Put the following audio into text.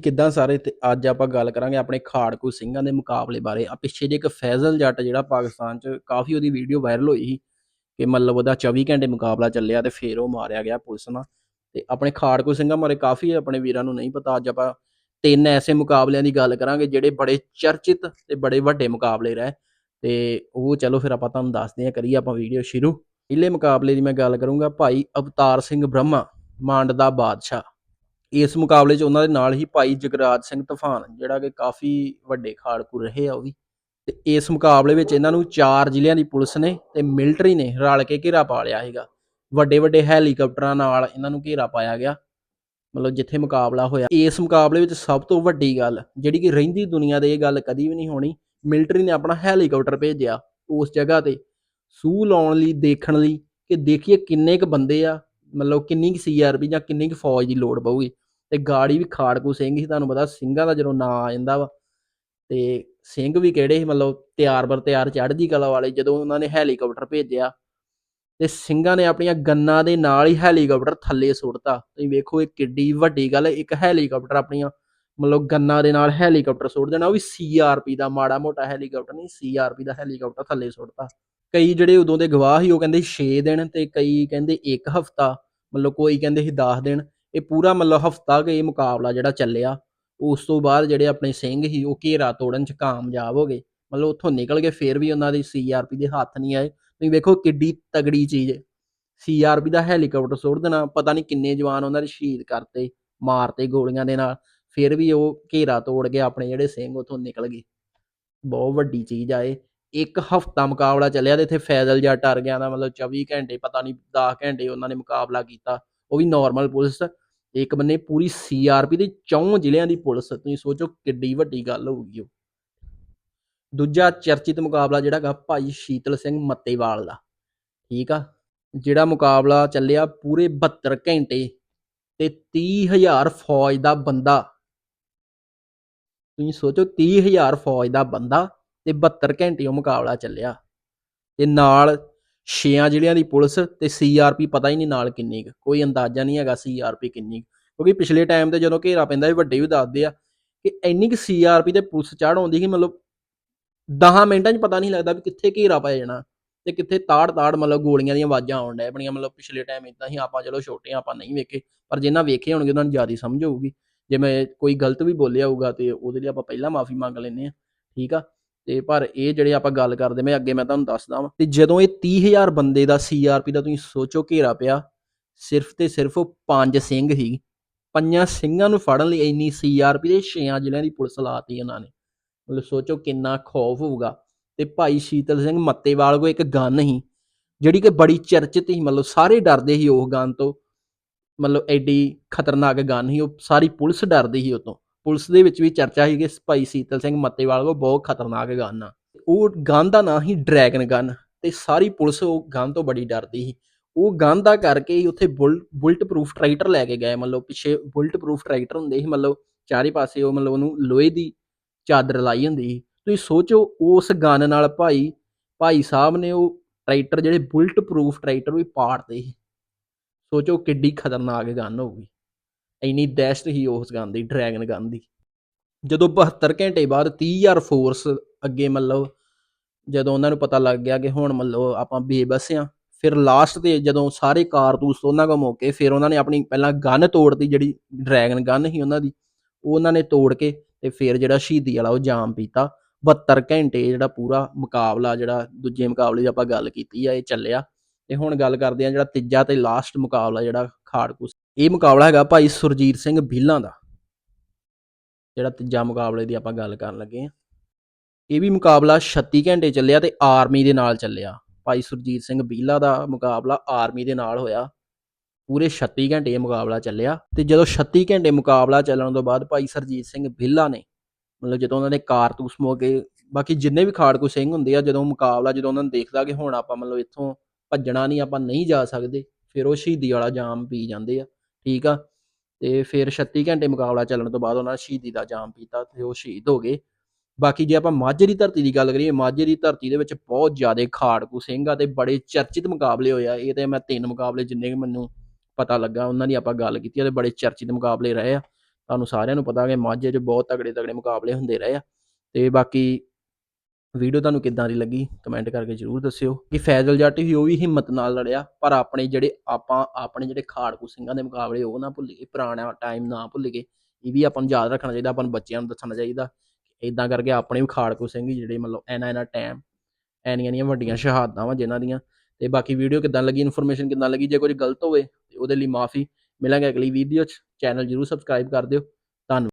ਕਿੱਦਾਂ ਸਾਰੇ ਤੇ ਅੱਜ ਆਪਾਂ ਗੱਲ ਕਰਾਂਗੇ ਆਪਣੇ ਖਾੜਕੂ ਸਿੰਘਾਂ ਦੇ ਮੁਕਾਬਲੇ ਬਾਰੇ। ਆ ਪਿੱਛੇ ਜੇ ਇੱਕ ਫੈਜ਼ਲ ਜੱਟ ਜਿਹੜਾ ਪਾਕਿਸਤਾਨ 'ਚ ਕਾਫੀ ਉਹਦੀ ਵੀਡੀਓ ਵਾਇਰਲ ਹੋਈ ਸੀ ਕਿ ਮਤਲਬ ਉਹਦਾ 24 ਘੰਟੇ ਮੁਕਾਬਲਾ ਚੱਲਿਆ ਤੇ ਫੇਰ ਉਹ ਮਾਰਿਆ ਗਿਆ ਪੁਲਿਸ ਨਾਲ। ਤੇ ਆਪਣੇ ਖਾੜਕੂ ਸਿੰਘਾਂ ਬਾਰੇ ਕਾਫੀ ਆਪਣੇ ਵੀਰਾਂ ਨੂੰ ਨਹੀਂ ਪਤਾ, ਅੱਜ ਆਪਾਂ ਤਿੰਨ ਐਸੇ ਮੁਕਾਬਲਿਆਂ ਦੀ ਗੱਲ ਕਰਾਂਗੇ ਜਿਹੜੇ ਬੜੇ ਚਰਚਿਤ ਤੇ ਬੜੇ ਵੱਡੇ ਮੁਕਾਬਲੇ ਰਹੇ। ਤੇ ਉਹ ਚਲੋ ਫਿਰ ਆਪਾਂ ਤੁਹਾਨੂੰ ਦੱਸਦੇ ਹਾਂ, ਕਰੀਏ ਆਪਾਂ ਵੀਡੀਓ ਸ਼ੁਰੂ। ਪਹਿਲੇ ਮੁਕਾਬਲੇ ਦੀ ਮੈਂ ਗੱਲ ਕਰੂੰਗਾ ਭਾਈ ਅਵਤਾਰ ਸਿੰਘ ਬ੍ਰਹਮਾ, ਮੰਡ ਦਾ ਬਾਦਸ਼ਾਹ। ਇਸ ਮੁਕਾਬਲੇ 'ਚ ਉਹਨਾਂ ਦੇ ਨਾਲ ਹੀ ਭਾਈ ਜਗਰਾਜ ਸਿੰਘ ਤੂਫਾਨ, ਜਿਹੜਾ ਕਿ ਕਾਫੀ ਵੱਡੇ ਖਾੜਕੂ ਰਹੇ ਆ ਉਹ ਵੀ। ਤੇ ਇਸ ਮੁਕਾਬਲੇ ਵਿੱਚ ਇਹਨਾਂ ਨੂੰ ਚਾਰ ਜ਼ਿਲ੍ਹਿਆਂ ਦੀ ਪੁਲਿਸ ਨੇ ਤੇ ਮਿਲਟਰੀ ਨੇ ਰਲ ਕੇ ਘੇਰਾ ਪਾ ਲਿਆ ਸੀਗਾ। ਵੱਡੇ ਵੱਡੇ ਹੈਲੀਕਾਪਟਰਾਂ ਨਾਲ ਇਹਨਾਂ ਨੂੰ ਘੇਰਾ ਪਾਇਆ ਗਿਆ, ਮਤਲਬ ਜਿੱਥੇ ਮੁਕਾਬਲਾ ਹੋਇਆ। ਇਸ ਮੁਕਾਬਲੇ ਵਿੱਚ ਸਭ ਤੋਂ ਵੱਡੀ ਗੱਲ, ਜਿਹੜੀ ਕਿ ਰਹਿੰਦੀ ਦੁਨੀਆ ਦੇ ਇਹ ਗੱਲ ਕਦੀ ਵੀ ਨਹੀਂ ਹੋਣੀ, ਮਿਲਟਰੀ ਨੇ ਆਪਣਾ ਹੈਲੀਕਾਪਟਰ ਭੇਜਿਆ ਉਸ ਜਗ੍ਹਾ ਤੇ। ਸੂਹ ਲਾਉਣ ਲਈ, ਦੇਖਣ ਲਈ ਕਿ ਦੇਖੀਏ ਕਿੰਨੇ ਕੁ ਬੰਦੇ ਆ, ਮਤਲਬ ਕਿੰਨੀ ਕੁ ਸੀਆਰਪੀ ਜਾਂ ਕਿੰਨੀ ਕੁ ਫੌਜ ਦੀ ਲੋੜ ਪਊਗੀ। ਤੇ ਗਾੜੀ ਵੀ ਖਾੜਕੂ ਸਿੰਘ ਸੀ, ਤੁਹਾਨੂੰ ਪਤਾ ਸਿੰਘਾਂ ਦਾ ਜਦੋਂ ਨਾਂ ਆ ਜਾਂਦਾ ਵਾ, ਤੇ ਸਿੰਘ ਵੀ ਕਿਹੜੇ ਸੀ, ਮਤਲਬ ਤਿਆਰ ਬਰ ਤਿਆਰ ਚੜ੍ਹਦੀ ਕਲਾ ਵਾਲੇ, ਜਦੋਂ ਉਹਨਾਂ ਨੇ ਹੈਲੀਕਾਪਟਰ ਭੇਜਿਆ, ਤੇ ਸਿੰਘਾਂ ਨੇ ਆਪਣੀਆਂ ਗੰਨਾਂ ਦੇ ਨਾਲ ਹੀ ਹੈਲੀਕਾਪਟਰ ਥੱਲੇ ਸੁੱਟਤਾ। ਤੁਸੀਂ ਵੇਖੋ, ਇਹ ਕਿੱਡੀ ਵੱਡੀ ਗੱਲ ਇੱਕ ਹੈਲੀਕਾਪਟਰ ਆਪਣੀਆਂ, ਮਤਲਬ ਗੰਨਾਂ ਦੇ ਨਾਲ ਹੈਲੀਕਾਪਟਰ ਸੁੱਟ ਦੇਣਾ, ਉਹ ਵੀ ਸੀਆਰਪੀ ਦਾ, ਮਾੜਾ ਮੋਟਾ ਹੈਲੀਕਾਪਟਰ ਨਹੀਂ ਸੀਆਰਪੀ ਦਾ ਹੈਲੀਕਾਪਟਰ ਥੱਲੇ ਸੁੱਟਤਾ। ਕਈ ਜਿਹੜੇ ਉਦੋਂ ਦੇ ਗਵਾਹ ਸੀ, ਉਹ ਕਹਿੰਦੇ 6 ਦਿਨ ਤੇ ਕਈ ਕਹਿੰਦੇ 1 ਹਫਤਾ, ਮਤਲਬ ਕੋਈ ਕਹਿੰਦੇ ਸੀ 10 ਦਿਨ। ਇਹ ਪੂਰਾ ਮਤਲਬ ਹਫਤਾ ਕੇ ਇਹ ਮੁਕਾਬਲਾ ਜਿਹੜਾ ਚੱਲਿਆ, ਉਸ ਤੋਂ ਬਾਅਦ ਜਿਹੜੇ ਆਪਣੇ ਸਿੰਘ ਸੀ, ਉਹ ਘੇਰਾ ਤੋੜਨ ਚ ਕਾਮਯਾਬ ਹੋ ਗਏ। ਮਤਲਬ ਉੱਥੋਂ ਨਿਕਲ ਕੇ ਫੇਰ ਵੀ ਉਹਨਾਂ ਦੀ ਸੀਆਰਪੀ ਦੇ ਹੱਥ ਨਹੀਂ ਆਏ। ਤੁਸੀਂ ਵੇਖੋ ਕਿੱਡੀ ਤਗੜੀ ਚੀਜ਼ ਹੈ। ਸੀਆਰਪੀ ਦਾ ਹੈਲੀਕਾਪਟਰ ਸੁੱਟ ਦੇਣਾ, ਪਤਾ ਨਹੀਂ ਕਿੰਨੇ ਜਵਾਨ ਉਹਨਾਂ ਦੇ ਸ਼ਹੀਦ ਕਰਤੇ, ਮਾਰਤੇ ਗੋਲੀਆਂ ਦੇ ਨਾਲ। ਫਿਰ ਵੀ ਉਹ ਘੇਰਾ ਤੋੜ ਕੇ ਆਪਣੇ ਜਿਹੜੇ ਸਿੰਘ ਉੱਥੋਂ ਨਿਕਲ ਗਏ। ਬਹੁਤ ਵੱਡੀ ਚੀਜ਼ ਆ ਇਹ। ਇੱਕ ਹਫਤਾ ਮੁਕਾਬਲਾ ਚੱਲਿਆ ਤੇ ਇੱਥੇ ਫੈਜ਼ਲ ਜੱਟ ਅਰ ਗਿਆ ਦਾ, ਮਤਲਬ 24 ਘੰਟੇ, ਪਤਾ ਨਹੀਂ 10 ਘੰਟੇ ਉਹਨਾਂ ਨੇ ਮੁਕਾਬਲਾ ਕੀਤਾ। ਉਹ ਵੀ ਨਾਰਮਲ ਪੁਲਿਸ ਇੱਕ ਬੰਨੇ ਪੂਰੀ ਸੀਆਰਪੀ ਦੇ ਚੌਂ ਜ਼ਿਲ੍ਹਿਆਂ ਦੀ ਪੁਲਿਸ, ਤੁਸੀਂ ਸੋਚੋ ਕਿੱਡੀ ਵੱਡੀ ਗੱਲ ਹੋਊਗੀ ਉਹ। ਦੂਜਾ ਚਰਚਿਤ ਮੁਕਾਬਲਾ ਜਿਹੜਾ ਗਾ ਭਾਈ ਸ਼ੀਤਲ ਸਿੰਘ ਮੱਤੇਵਾਲ ਦਾ, ਠੀਕ ਆ? ਜਿਹੜਾ ਮੁਕਾਬਲਾ ਚੱਲਿਆ ਪੂਰੇ 72 ਘੰਟੇ ਤੇ 30000 ਫੌਜ ਦਾ ਬੰਦਾ, ਤੁਸੀਂ ਸੋਚੋ 30000 ਫੌਜ ਦਾ ਬੰਦਾ ਤੇ 72 ਘੰਟੇ ਉਹ ਮੁਕਾਬਲਾ ਚੱਲਿਆ। ਤੇ ਨਾਲ ਛੇਆਂ ਜ਼ਿਲ੍ਹਿਆਂ ਦੀ ਪੁਲਿਸ ਤੇ ਸੀਆਰਪੀ ਪਤਾ ਹੀ ਨਹੀਂ ਨਾਲ ਕਿੰਨੀ ਕੁ, ਕੋਈ ਅੰਦਾਜ਼ਾ ਨਹੀਂ ਹੈਗਾ ਸੀਆਰਪੀ ਕਿੰਨੀ ਕੁ। ਕਿਉਂਕਿ ਪਿਛਲੇ ਟਾਈਮ ਤੇ ਜਦੋਂ ਘੇਰਾ ਪੈਂਦਾ ਵੀ ਵੱਡੇ ਵੀ ਦੱਸਦੇ ਆ ਕਿ ਇੰਨੀ ਕੁ ਸੀਆਰਪੀ ਤੇ ਪੁਲਿਸ ਚੜ ਆਉਂਦੀ ਸੀ, ਮਤਲਬ 10 ਮਿੰਟਾਂ 'ਚ ਪਤਾ ਨਹੀਂ ਲੱਗਦਾ ਵੀ ਕਿੱਥੇ ਘੇਰਾ ਪੈ ਜਾਣਾ ਤੇ ਕਿੱਥੇ ਤਾੜ ਤਾੜ ਮਤਲਬ ਗੋਲੀਆਂ ਦੀਆਂ ਆਵਾਜ਼ਾਂ ਆਉਣ ਡੈ ਆਪਣੀਆਂ ਮਤਲਬ ਪਿਛਲੇ ਟਾਈਮ ਇਦਾਂ ਹੀ ਆਪਾਂ ਚਲੋ ਛੋਟੇ ਆ, ਆਪਾਂ ਨਹੀਂ ਵੇਖੇ, ਪਰ ਜਿਨ੍ਹਾਂ ਵੇਖੇ ਹੋਣਗੇ, ਉਹਨਾਂ ਨੂੰ ਜ਼ਿਆਦਾ ਸਮਝ ਆਊਗੀ। ਜੇ ਮੈਂ ਕੋਈ ਗਲਤ ਵੀ ਬੋਲਿਆ ਹੋਊਗਾ ਤੇ ਉਹਦੇ ਲਈ ਆਪਾਂ ਪਹਿਲਾਂ ਮਾਫੀ ਮੰਗ ਲੈਂਦੇ ਆ ਠੀਕ ਆ? ਤੇ ਪਰ ਇਹ ਜਿਹੜੇ ਆਪਾਂ ਗੱਲ ਕਰਦੇ ਮੈਂ ਅੱਗੇ ਮੈਂ ਤੁਹਾਨੂੰ ਦੱਸਦਾ ਵਾਂ, ਤੇ ਜਦੋਂ ਇਹ 30000 ਬੰਦੇ ਦਾ ਸੀਆਰਪੀ ਦਾ ਤੁਸੀਂ ਸੋਚੋ ਘੇਰਾ ਪਿਆ, ਸਿਰਫ ਤੇ ਸਿਰਫ ਉਹ ਪੰਜ ਸਿੰਘ ਹੀ, ਪੰਜਾਂ ਸਿੰਘਾਂ ਨੂੰ ਫੜਨ ਲਈ ਇੰਨੀ ਸੀਆਰਪੀ ਦੇ ਛੇਆਂ ਜ਼ਿਲ੍ਹਿਆਂ ਦੀ ਪੁਲਿਸ ਲਾਤੀ ਉਹਨਾਂ ਨੇ। ਮਤਲਬ ਸੋਚੋ ਕਿੰਨਾ ਖੌਫ ਹੋਊਗਾ। ਤੇ ਭਾਈ ਸ਼ੀਤਲ ਸਿੰਘ ਮੱਤੇਵਾਲ ਕੋ ਇੱਕ ਗਨ ਸੀ, ਜਿਹੜੀ ਕਿ ਬੜੀ ਚਰਚਿਤ ਸੀ, ਮਤਲਬ ਸਾਰੇ ਡਰਦੇ ਸੀ ਉਹ ਗਨ ਤੋਂ। ਮਤਲਬ ਐਡੀ ਖਤਰਨਾਕ ਗਨ ਸੀ, ਉਹ ਸਾਰੀ ਪੁਲਿਸ ਡਰਦੀ ਸੀ ਉਹ ਤੋਂ। ਪੁਲਿਸ ਦੇ ਵਿੱਚ ਵੀ ਚਰਚਾ ਸੀ ਕਿ ਭਾਈ ਸ਼ੀਤਲ ਸਿੰਘ ਮੱਤੇਵਾਲ ਕੋ ਬਹੁਤ ਖਤਰਨਾਕ ਗਨ ਆ। ਉਹ ਗਨ ਦਾ ਨਾਂ ਸੀ ਡਰੈਗਨ ਗਨ ਤੇ ਸਾਰੀ ਪੁਲਿਸ ਉਹ ਗਨ ਤੋਂ ਬੜੀ ਡਰਦੀ ਸੀ। ਉਹ ਗਨ ਦਾ ਕਰਕੇ ਹੀ ਉੱਥੇ ਬੁਲਟ ਪ੍ਰੂਫ ਟਰੈਕਟਰ ਲੈ ਕੇ ਗਏ। ਮਤਲਬ ਪਿੱਛੇ ਬੁਲਟ ਪ੍ਰੂਫ ਟਰੈਕਟਰ ਹੁੰਦੇ ਸੀ। ਮਤਲਬ ਚਾਰੇ ਪਾਸੇ ਉਹ ਮਤਲਬ ਉਹਨੂੰ ਲੋਹੇ ਦੀ ਚਾਦਰ ਲਾਈ ਹੁੰਦੀ ਸੀ। ਤੁਸੀਂ ਸੋਚੋ ਉਸ ਗਨ ਨਾਲ ਭਾਈ ਭਾਈ ਸਾਹਿਬ ਨੇ ਉਹ ਟਰੈਕਟਰ ਜਿਹੜੇ ਬੁਲਟ ਪ੍ਰੂਫ ਟਰੈਕਟਰ ਵੀ ਪਾੜਦੇ ਸੀ। ਸੋਚੋ ਕਿੱਡੀ ਖਤਰਨਾਕ ਗਨ ਹੋਊਗੀ। ਇੰਨੀ ਦਹਿਸ਼ਤ ਹੀ ਉਸ ਗਨ ਦੀ ਡਰੈਗਨ ਗਨ ਦੀ। ਜਦੋਂ 72 ਘੰਟੇ ਬਾਅਦ 30000 ਫੋਰਸ ਅੱਗੇ ਮਤਲਬ ਜਦੋਂ ਉਹਨਾਂ ਨੂੰ ਪਤਾ ਲੱਗ ਗਿਆ ਕਿ ਹੁਣ ਮਤਲਬ ਆਪਾਂ ਬੇਬਸ ਆ ਫਿਰ ਲਾਸਟ ਤੇ ਜਦੋਂ ਸਾਰੇ ਕਾਰਤੂਸ ਉਹਨਾਂ ਕੋਲ ਮੌਕੇ ਫਿਰ ਉਹਨਾਂ ਨੇ ਆਪਣੀ ਪਹਿਲਾਂ ਗਨ ਤੋੜਤੀ, ਜਿਹੜੀ ਡਰੈਗਨ ਗਨ ਸੀ ਉਹਨਾਂ ਦੀ, ਉਹ ਉਹਨਾਂ ਨੇ ਤੋੜ ਕੇ ਤੇ ਫਿਰ ਜਿਹੜਾ ਸ਼ਹੀਦੀ ਵਾਲਾ ਉਹ ਜਾਮ ਪੀਤਾ। 72 ਘੰਟੇ ਜਿਹੜਾ ਪੂਰਾ ਮੁਕਾਬਲਾ, ਜਿਹੜਾ ਦੂਜੇ ਮੁਕਾਬਲੇ ਦੀ ਆਪਾਂ ਗੱਲ ਕੀਤੀ ਆ, ਇਹ ਚੱਲਿਆ। ਤੇ ਹੁਣ ਗੱਲ ਕਰਦੇ ਆ ਜਿਹੜਾ ਤੀਜਾ ਤੇ ਲਾਸਟ ਮੁਕਾਬਲਾ ਜਿਹੜਾ ਖਾੜਕੂ ਇਹ ਮੁਕਾਬਲਾ ਹੈਗਾ ਭਾਈ ਸੁਰਜੀਤ ਸਿੰਘ ਭੀਲਾਂ ਦਾ, ਜਿਹੜਾ ਤੀਜਾ ਮੁਕਾਬਲੇ ਦੀ ਆਪਾਂ ਗੱਲ ਕਰਨ ਲੱਗੇ ਆ ਇਹ ਵੀ ਮੁਕਾਬਲਾ 36 ਘੰਟੇ ਚੱਲਿਆ ਤੇ ਆਰਮੀ ਦੇ ਨਾਲ ਚੱਲਿਆ। ਭਾਈ ਸੁਰਜੀਤ ਸਿੰਘ ਬੀਲਾ ਦਾ ਮੁਕਾਬਲਾ ਆਰਮੀ ਦੇ ਨਾਲ ਹੋਇਆ। ਪੂਰੇ 36 ਘੰਟੇ ਇਹ ਮੁਕਾਬਲਾ ਚੱਲਿਆ ਤੇ ਜਦੋਂ 36 ਘੰਟੇ ਮੁਕਾਬਲਾ ਚੱਲਣ ਤੋਂ ਬਾਅਦ ਭਾਈ ਸਰਜੀਤ ਸਿੰਘ ਬੀਲਾ ਨੇ, ਮਤਲਬ ਜਦੋਂ ਉਹਨਾਂ ਨੇ ਕਾਰਤੂਸ ਮੋਗੇ ਬਾਕੀ ਜਿੰਨੇ ਵੀ ਖਾੜਕੂ ਸਿੰਘ ਹੁੰਦੇ ਆ, ਜਦੋਂ ਮੁਕਾਬਲਾ ਜਦੋਂ ਉਹਨਾਂ ਨੂੰ ਦੇਖਦਾ ਕਿ ਹੁਣ ਆਪਾਂ ਮਤਲਬ ਇੱਥੋਂ ਭੱਜਣਾ ਨਹੀਂ, ਆਪਾਂ ਨਹੀਂ ਜਾ ਸਕਦੇ, ਫਿਰ ਉਹ ਸ਼ਹੀਦੀ ਵਾਲਾ ਜਾਮ ਪੀ ਜਾਂਦੇ ਆ। ਠੀਕ ਆ, ਤੇ ਫਿਰ 36 ਘੰਟੇ ਮੁਕਾਬਲਾ ਚੱਲਣ ਤੋਂ ਬਾਅਦ ਉਹਨਾਂ ਨੇ ਸ਼ਹੀਦੀ ਦਾ ਜਾਮ ਪੀਤਾ ਤੇ ਉਹ ਸ਼ਹੀਦ ਹੋ ਗਏ। ਬਾਕੀ ਜੇ ਆਪਾਂ ਮਾਝੇ ਦੀ ਧਰਤੀ ਦੀ ਗੱਲ ਕਰੀਏ ਮਾਝੇ ਦੀ ਧਰਤੀ ਦੇ ਵਿੱਚ ਬਹੁਤ ਜ਼ਿਆਦਾ ਖਾੜਕੂ ਸਿੰਘ ਆ ਤੇ ਬੜੇ ਚਰਚਿਤ ਮੁਕਾਬਲੇ ਹੋਏ ਆ। ਇਹ ਤੇ ਮੈਂ ਤਿੰਨ ਮੁਕਾਬਲੇ ਜਿੰਨੇ ਕਿ ਮੈਨੂੰ ਪਤਾ ਲੱਗਾ, ਉਹਨਾਂ ਦੀ ਆਪਾਂ ਗੱਲ ਕੀਤੀ ਆ ਤੇ ਬੜੇ ਚਰਚਿਤ ਮੁਕਾਬਲੇ ਰਹੇ ਆ। ਤੁਹਾਨੂੰ ਸਾਰਿਆਂ ਨੂੰ ਪਤਾ ਕਿ ਮਾਝੇ 'ਚ ਬਹੁਤ ਤਗੜੇ ਤਗੜੇ ਮੁਕਾਬਲੇ ਹੁੰਦੇ ਰਹੇ ਆ। ਤੇ ਬਾਕੀ ਵੀਡੀਓ ਤੁਹਾਨੂੰ ਕਿੱਦਾਂ ਦੀ ਲੱਗੀ ਕਮੈਂਟ ਕਰਕੇ ਜਰੂਰ ਦੱਸਿਓ। ਕਿ ਫੈਜ਼ਲ ਜੱਟ ਵੀ ਉਹ ਵੀ ਹਿੰਮਤ ਨਾਲ ਲੜਿਆ, ਪਰ ਆਪਣੇ ਜਿਹੜੇ ਆਪਾਂ, ਆਪਣੇ ਜਿਹੜੇ ਖਾੜਕੂ ਸਿੰਘਾਂ ਦੇ ਮੁਕਾਬਲੇ ਉਹ ਨਾ ਭੁੱਲੀਏ ਪੁਰਾਣਾ ਟਾਈਮ ਨਾ ਭੁੱਲੀਏ ਇਹ ਵੀ ਆਪਾਂ ਨੂੰ ਯਾਦ ਰੱਖਣਾ ਚਾਹੀਦਾ, ਆਪਾਂ ਨੂੰ ਬੱਚਿਆਂ ਨੂੰ ਦੱਸਣਾ ਚਾਹੀਦਾ। ਇਦਾਂ ਕਰਕੇ ਆਪਣੇ ਵੀ ਖਾੜਕੂ ਸਿੰਘ ਜਿਹੜੇ ਮਤਲਬ ਐਨਾ ਐਨਾ ਟਾਈਮ ਐਨੀਆਂ ਐਨੀਆਂ ਵੱਡੀਆਂ ਸ਼ਹਾਦਤਾਂ ਵਾ ਜਿਨ੍ਹਾਂ ਦੀਆਂ। ਤੇ ਬਾਕੀ ਵੀਡੀਓ ਕਿੱਦਾਂ ਲੱਗੀ ਇਨਫੋਰਮੇਸ਼ਨ ਕਿੱਦਾਂ ਲੱਗੀ, ਜੇ ਕੁਝ ਗਲਤ ਹੋਵੇ, ਤੇ ਉਹਦੇ ਲਈ ਮਾਫੀ। ਮਿਲਾਂਗੇ ਅਗਲੀ ਵੀਡੀਓ 'ਚ ਚੈਨਲ ਜਰੂਰ ਸਬਸਕ੍ਰਾਈਬ ਕਰ ਦਿਓ।